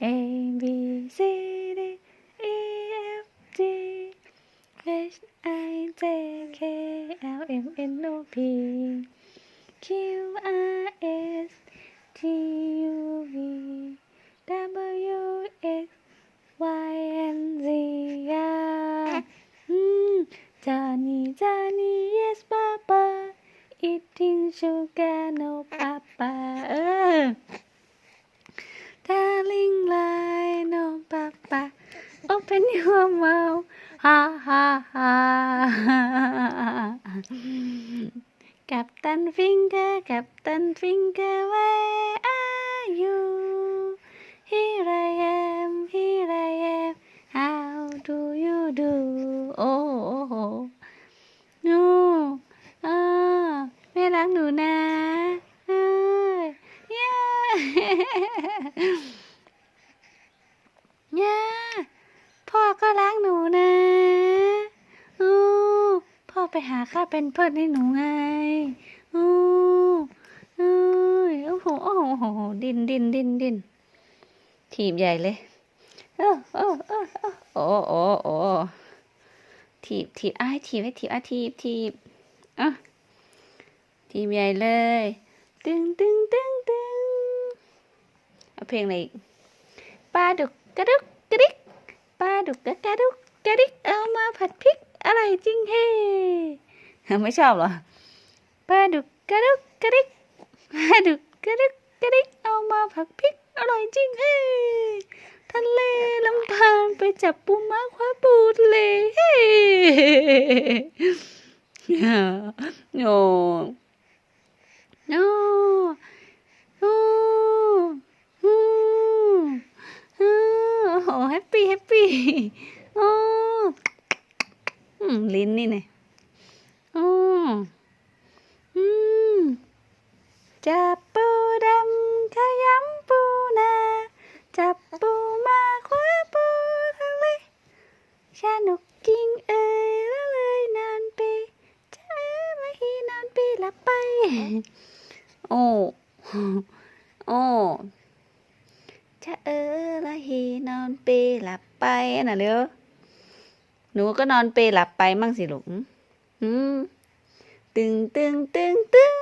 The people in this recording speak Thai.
A B C D E F G H I J K L M N O P Q R S T U V W X Y Z. A B C D E F G H I J K L M N O P Q R S T U V W X Y and Z. Johnny, Johnny, yes, Papa. Eating sugar, no, Papa. Uh. Open your mouth ha ha ha กับตันฟิงเกอร์กับตันฟิงเกอร์ where are you here I am here I am how do you do โอ้โห no อ่าแม่รักหนูนะเอ้ยย่า ย่าพ่อก็รักหนูนะอู้พ่อไป หาค่าเป็นเพื่อนให้หนูไงอู้เอ้ยโอ้โหโอ้โหดินดินดินดินทีบใหญ่เลยโอ้โอ้โอ้โอ้โอ้โอ้ทีบทีบอ้ายทีบให้ทีบอ้ทีบทีบอะทีบใหญ่เลย ตึงตึงตึงตึงเอาเพลงอะไรอีกปลาดุกกระดุกกระดิกปลาดุกกระกระดุกกระดิกเอามาผัดพริก อะไรจริงเฮ่ไม่ชอบเหรอปลาดุกกระดุกกระดิกปลาดุกกระดุกกระดิกเอามาผัดพริกอร่อยจริงเฮ่ทะเลลำพานไปจับปูม้าคว้าปูทะเลเฮ่โอ้โอ้โอ้โอ้โอ้แฮปปี้แฮปปี้โอ้ ลิ้นนี่ไงอ้อืมจับปูดำขยำปูนาจับปูมาคว้าปูทะเลสนุกจริงเอ่ยละเลยนานไปจะเอ๋มาฮีนานไปหลับไป โอ้โอ้จะเออละฮีนอนเปหลับไปน่ะเร็ว หนูก็นอนเปหลับไปมั่งสิลูกอืมตึงตึงตึงตึง